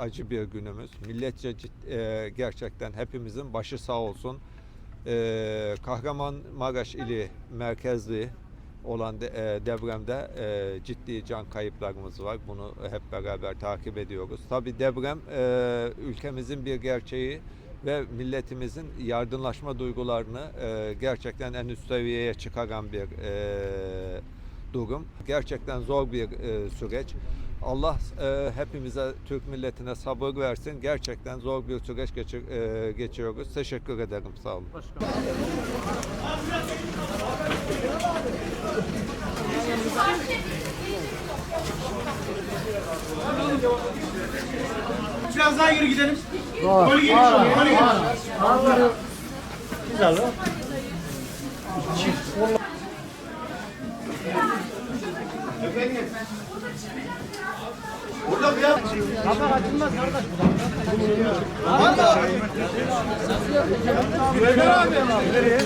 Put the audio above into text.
acı bir günümüz. Milletçe e, gerçekten hepimizin başı sağ olsun. E, Kahramanmaraş ili merkezli olan de, e, depremde e, ciddi can kayıplarımız var. Bunu hep beraber takip ediyoruz. Tabii deprem e, ülkemizin bir gerçeği ve milletimizin yardımlaşma duygularını e, gerçekten en üst seviyeye çıkaran bir e, durum. Gerçekten zor bir e, süreç. Allah e, hepimize, Türk milletine sabır versin. Gerçekten zor bir süreç geçir, e, geçiriyoruz. Teşekkür ederim. Sağ olun. Biraz daha yürü gidelim. Gol geliyor. Gol geliyor. Güzel lan. Burada bir Kapak açılmaz kardeş bu da. Nereye?